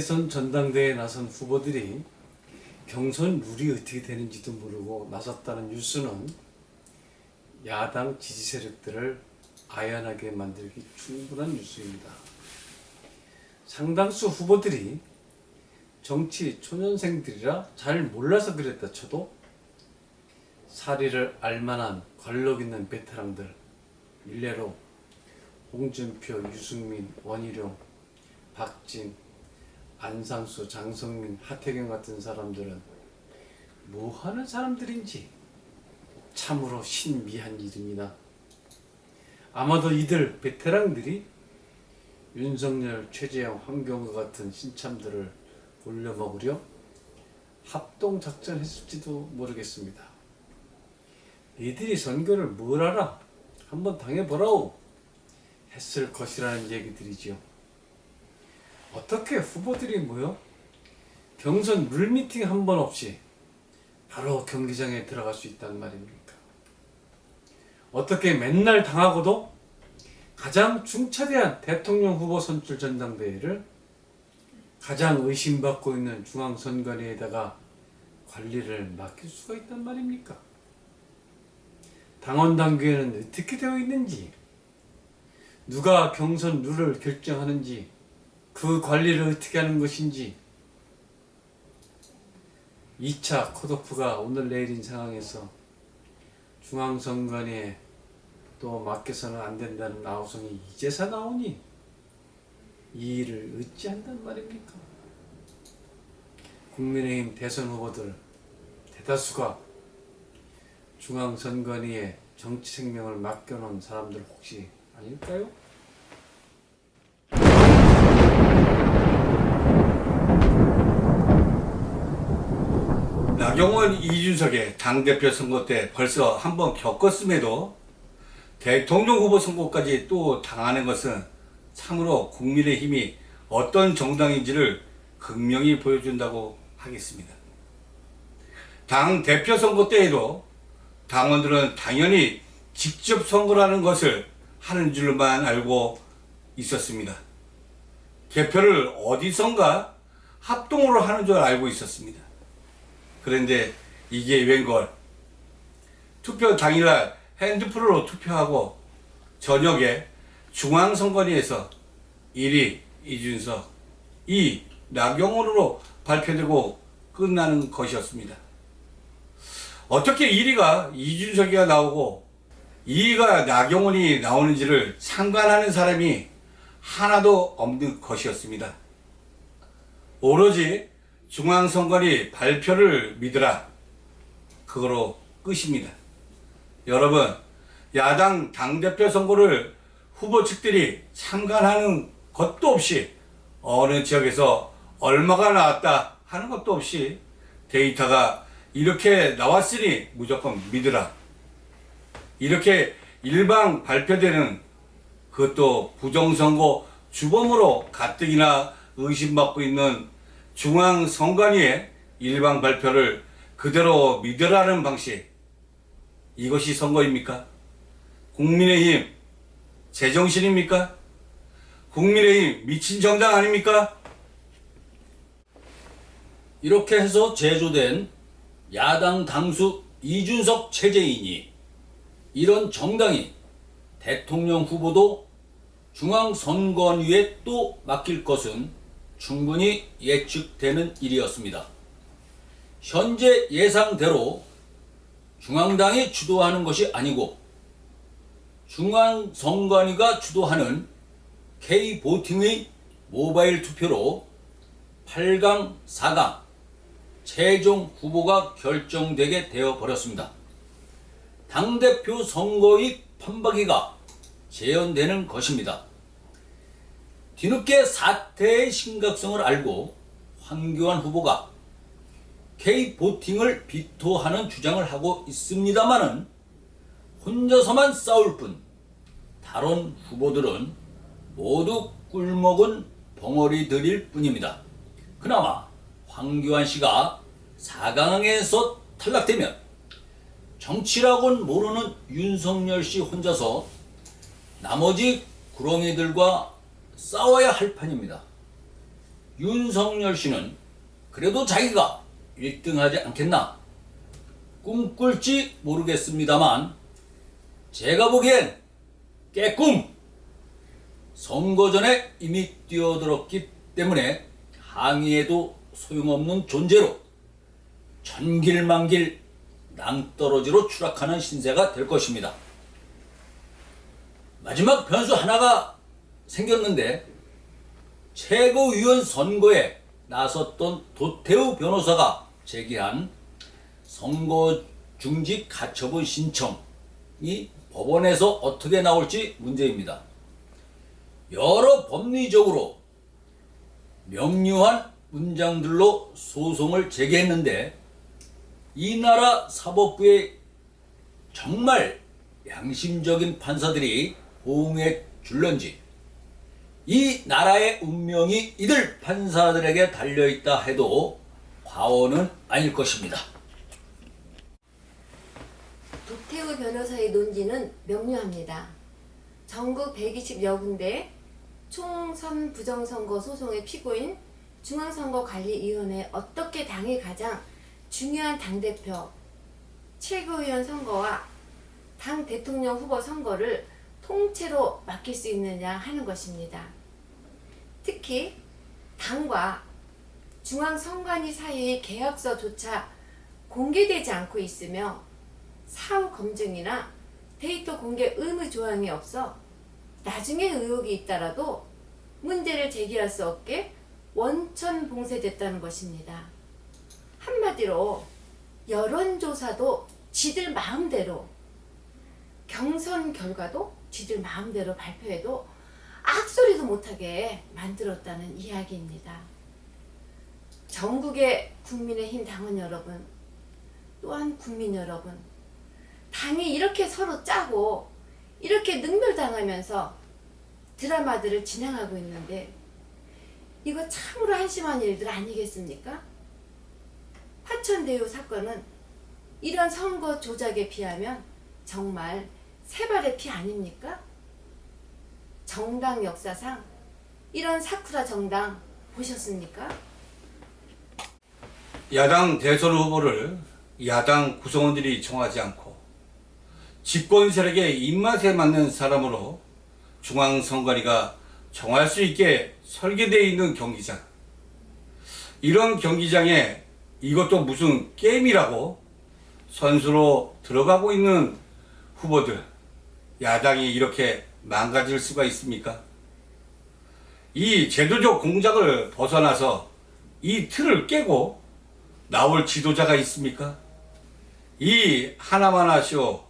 대선 전당대회에 나선 후보들이 경선 룰이 어떻게 되는지도 모르고 나섰다는 뉴스는 야당 지지 세력들을 아연하게 만들기 충분한 뉴스입니다. 상당수 후보들이 정치 초년생들이라 잘 몰라서 그랬다 쳐도 사리를 알만한 권력 있는 베테랑들 일례로 홍준표, 유승민, 원희룡, 박진, 안상수, 장성민, 하태경 같은 사람들은 뭐 하는 사람들인지 참으로 신미한 일입니다. 아마도 이들 베테랑들이 윤석열, 최재형, 황교안 같은 신참들을 골려먹으려 합동 작전했을지도 모르겠습니다. 니들이 선거를 뭘 알아? 한번 당해보라오. 했을 것이라는 얘기들이지요. 어떻게 후보들이 모여 경선 룰미팅 한 번 없이 바로 경기장에 들어갈 수 있단 말입니까? 어떻게 맨날 당하고도 가장 중차대한 대통령 후보 선출 전당대회를 가장 의심받고 있는 중앙선관위에다가 관리를 맡길 수가 있단 말입니까? 당원 당규에는 어떻게 되어 있는지, 누가 경선 룰을 결정하는지, 그 관리를 어떻게 하는 것인지, 2차 컷오프가 오늘 내일인 상황에서 중앙선관위에 또 맡겨서는 안 된다는 아우성이 이제서 나오니 이 일을 어찌한단 말입니까? 국민의힘 대선 후보들 대다수가 중앙선관위에 정치 생명을 맡겨놓은 사람들 혹시 아닐까요? 나경원 이준석의 당대표 선거 때 벌써 한 번 겪었음에도 대통령 후보 선거까지 또 당하는 것은 참으로 국민의 힘이 어떤 정당인지를 극명히 보여준다고 하겠습니다. 당 대표 선거 때에도 당원들은 당연히 직접 선거라는 것을 하는 줄만 알고 있었습니다. 개표를 어디선가 합동으로 하는 줄 알고 있었습니다. 그런데 이게 웬걸 투표 당일날 핸드폰으로 투표하고 저녁에 중앙선관위에서 1위 이준석, 2위 나경원으로 발표되고 끝나는 것이었습니다. 어떻게 1위가 이준석이가 나오고 2위가 나경원이 나오는지를 상관하는 사람이 하나도 없는 것이었습니다. 오로지 중앙선관위 발표를 믿으라. 그거로 끝입니다. 여러분, 야당 당대표 선거를 후보 측들이 참관하는 것도 없이 어느 지역에서 얼마가 나왔다 하는 것도 없이 데이터가 이렇게 나왔으니 무조건 믿으라. 이렇게 일방 발표되는 그것도 부정선거 주범으로 가뜩이나 의심받고 있는 중앙 선관위의 일방 발표를 그대로 믿으라는 방식. 이것이 선거입니까? 국민의힘 제정신입니까? 국민의힘 미친 정당 아닙니까? 이렇게 해서 제조된 야당 당수 이준석 체제이니 이런 정당이 대통령 후보도 중앙선관위에 또 맡길 것은 충분히 예측되는 일이었습니다. 현재 예상대로 중앙당이 주도하는 것이 아니고 중앙선관위가 주도하는 K보팅의 모바일 투표로 8강, 4강 최종 후보가 결정되게 되어 버렸습니다. 당대표 선거의 판박이가 재현되는 것입니다. 뒤늦게 사태의 심각성을 알고 황교안 후보가 K보팅을 비토하는 주장을 하고 있습니다마는 혼자서만 싸울 뿐 다른 후보들은 모두 꿀먹은 벙어리들일 뿐입니다. 그나마 황교안 씨가 4강에서 탈락되면 정치라곤 모르는 윤석열 씨 혼자서 나머지 구렁이들과 싸워야 할 판입니다. 윤석열 씨는 그래도 자기가 1등하지 않겠나 꿈꿀지 모르겠습니다만 제가 보기엔 깨꿈 선거 전에 이미 뛰어들었기 때문에 항의해도 소용없는 존재로 천길만길 낭떠러지로 추락하는 신세가 될 것입니다. 마지막 변수 하나가 생겼는데 최고위원 선거에 나섰던 도태우 변호사가 제기한 선거 중지 가처분 신청이 법원에서 어떻게 나올지 문제입니다. 여러 법리적으로 명료한 문장들로 소송을 제기했는데 이 나라 사법부의 정말 양심적인 판사들이 호응해 줄런지 이 나라의 운명이 이들 판사들에게 달려있다 해도 과언은 아닐 것입니다. 도태우 변호사의 논지는 명료합니다. 전국 120여 군데 총선 부정선거 소송의 피고인 중앙선거관리위원회 어떻게 당이 가장 중요한 당대표, 최고위원 선거와 당 대통령 후보 선거를 통째로 맡길 수 있느냐 하는 것입니다. 특히 당과 중앙선관위 사이의 계약서조차 공개되지 않고 있으며 사후 검증이나 데이터 공개 의무 조항이 없어 나중에 의혹이 있다라도 문제를 제기할 수 없게 원천 봉쇄됐다는 것입니다. 한마디로 여론조사도 지들 마음대로 경선 결과도 지들 마음대로 발표해도 악소리도 못하게 만들었다는 이야기입니다. 전국의 국민의힘 당원 여러분, 또한 국민 여러분, 당이 이렇게 서로 짜고 이렇게 능멸당하면서 드라마들을 진행하고 있는데 이거 참으로 한심한 일들 아니겠습니까? 화천대유 사건은 이런 선거 조작에 비하면 정말 세발의 피 아닙니까? 정당 역사상 이런 사쿠라 정당 보셨습니까? 야당 대선 후보를 야당 구성원들이 정하지 않고 집권 세력의 입맛에 맞는 사람으로 중앙선관위가 정할 수 있게 설계되어 있는 경기장. 이런 경기장에 이것도 무슨 게임이라고 선수로 들어가고 있는 후보들, 야당이 이렇게 망가질 수가 있습니까? 이 제도적 공작을 벗어나서 이 틀을 깨고 나올 지도자가 있습니까? 이 하나마나 쇼,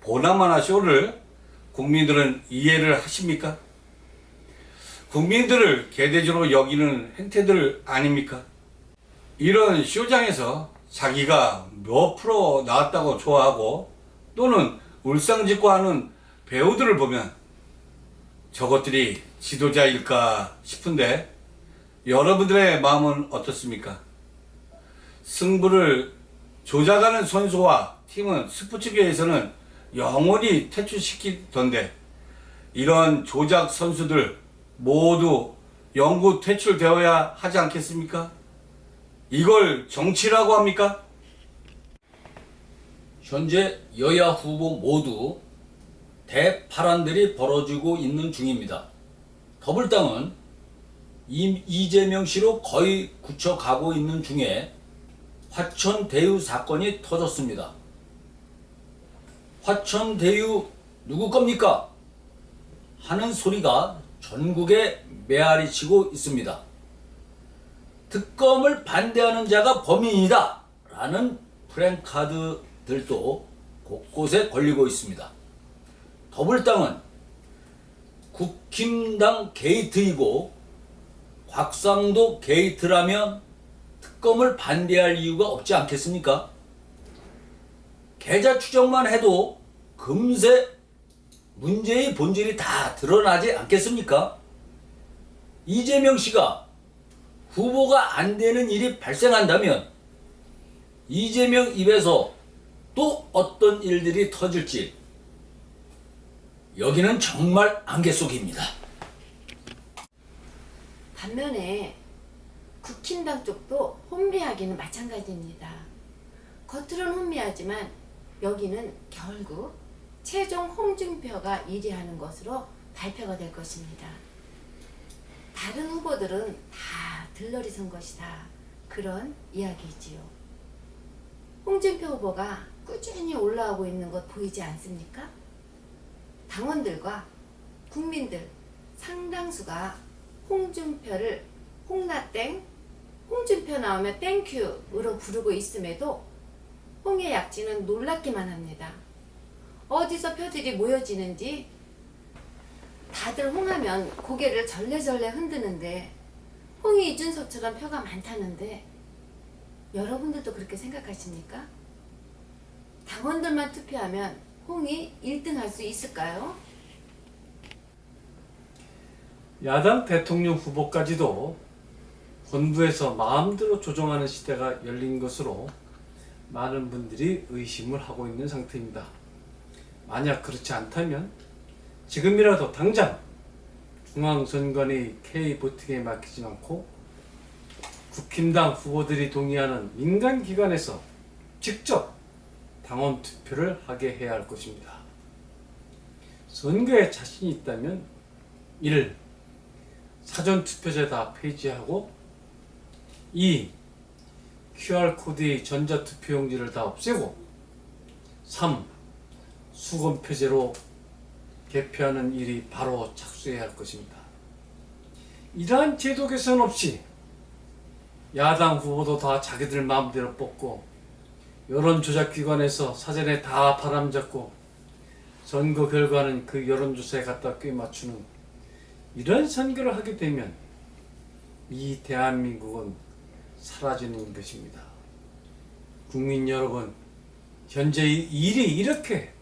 보나마나 쇼를 국민들은 이해를 하십니까? 국민들을 개대적으로 여기는 행태들 아닙니까? 이런 쇼장에서 자기가 몇 프로 나왔다고 좋아하고 또는 울상짓고 하는 배우들을 보면 저것들이 지도자일까 싶은데 여러분들의 마음은 어떻습니까? 승부를 조작하는 선수와 팀은 스포츠계에서는 영원히 퇴출시키던데 이런 조작 선수들 모두 영구 퇴출되어야 하지 않겠습니까? 이걸 정치라고 합니까? 현재 여야 후보 모두 대파란들이 벌어지고 있는 중입니다. 더불당은 이- 이재명 씨로 거의 굳혀가고 있는 중에 화천 대유 사건이 터졌습니다. 화천 대유 누구 겁니까? 하는 소리가 전국에 메아리 치고 있습니다. 특검을 반대하는 자가 범인이다 라는 프랭카드들도 곳곳에 걸리고 있습니다. 더불당은 국힘당 게이트이고 곽상도 게이트라면 특검을 반대할 이유가 없지 않겠습니까? 계좌 추적만 해도 금세 문제의 본질이 다 드러나지 않겠습니까? 이재명 씨가 후보가 안 되는 일이 발생한다면 이재명 입에서 또 어떤 일들이 터질지 여기는 정말 안개 속입니다. 반면에 국힘당 쪽도 혼미하기는 마찬가지입니다. 겉으로는 혼미하지만 여기는 결국 최종 홍준표가 1위 하는 것으로 발표가 될 것입니다. 다른 후보들은 다 들러리 선 것이다. 그런 이야기지요. 홍준표 후보가 꾸준히 올라오고 있는 것 보이지 않습니까? 당원들과 국민들 상당수가 홍준표를 홍나땡, 홍준표 나오면 땡큐으로 부르고 있음에도 홍의 약진은 놀랍기만 합니다. 어디서 표들이 모여지는지 다들 홍하면 고개를 절레절레 흔드는데 홍이 이준석처럼 표가 많다는데 여러분들도 그렇게 생각하십니까? 당원들만 투표하면 홍이 1등 할 수 있을까요? 야당 대통령 후보까지도 본부에서 마음대로 조정하는 시대가 열린 것으로 많은 분들이 의심을 하고 있는 상태입니다. 만약 그렇지 않다면 지금이라도 당장 중앙선관위 K보팅에 맡기지 않고 국힘당 후보들이 동의하는 민간기관에서 직접 당원 투표를 하게 해야 할 것입니다. 선거에 자신이 있다면 1. 사전 투표제 다 폐지하고 2. QR코드의 전자투표용지를 다 없애고 3. 수검표제로 개표하는 일이 바로 착수해야 할 것입니다. 이러한 제도 개선 없이 야당 후보도 다 자기들 마음대로 뽑고 여론조작기관에서 사전에 다 바람잡고 선거 결과는 그 여론조사에 갖다 꿰맞추는 이런 선거를 하게 되면 이 대한민국은 사라지는 것입니다. 국민 여러분, 현재 이 일이 이렇게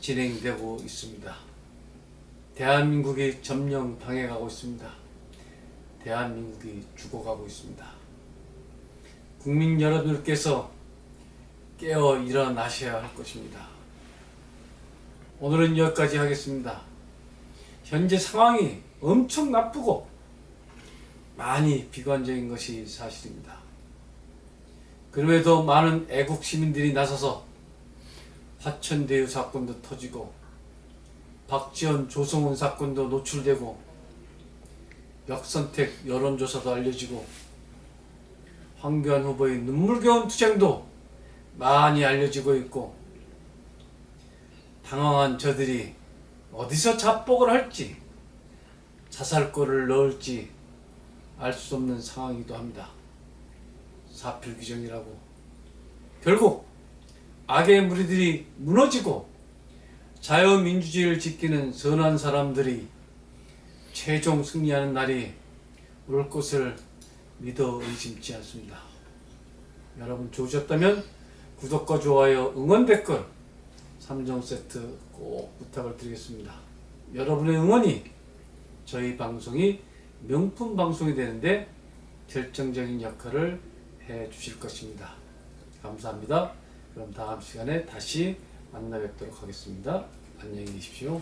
진행되고 있습니다. 대한민국이 점령 당해가고 있습니다. 대한민국이 죽어가고 있습니다. 국민 여러분께서 깨어 일어나셔야 할 것입니다. 오늘은 여기까지 하겠습니다. 현재 상황이 엄청 나쁘고 많이 비관적인 것이 사실입니다. 그럼에도 많은 애국 시민들이 나서서 화천대유 사건도 터지고 박지원 조성훈 사건도 노출되고 역선택 여론조사도 알려지고 황교안 후보의 눈물겨운 투쟁도 많이 알려지고 있고 당황한 저들이 어디서 잡복을 할지 자살골을 넣을지 알 수 없는 상황이기도 합니다. 사필 규정이라고 결국 악의 무리들이 무너지고 자유민주주의를 지키는 선한 사람들이 최종 승리하는 날이 올 것을 믿어 의심치 않습니다. 여러분 좋으셨다면 구독과 좋아요, 응원 댓글 3종 세트 꼭 부탁을 드리겠습니다. 여러분의 응원이 저희 방송이 명품 방송이 되는데 결정적인 역할을 해 주실 것입니다. 감사합니다. 그럼 다음 시간에 다시 만나 뵙도록 하겠습니다. 안녕히 계십시오.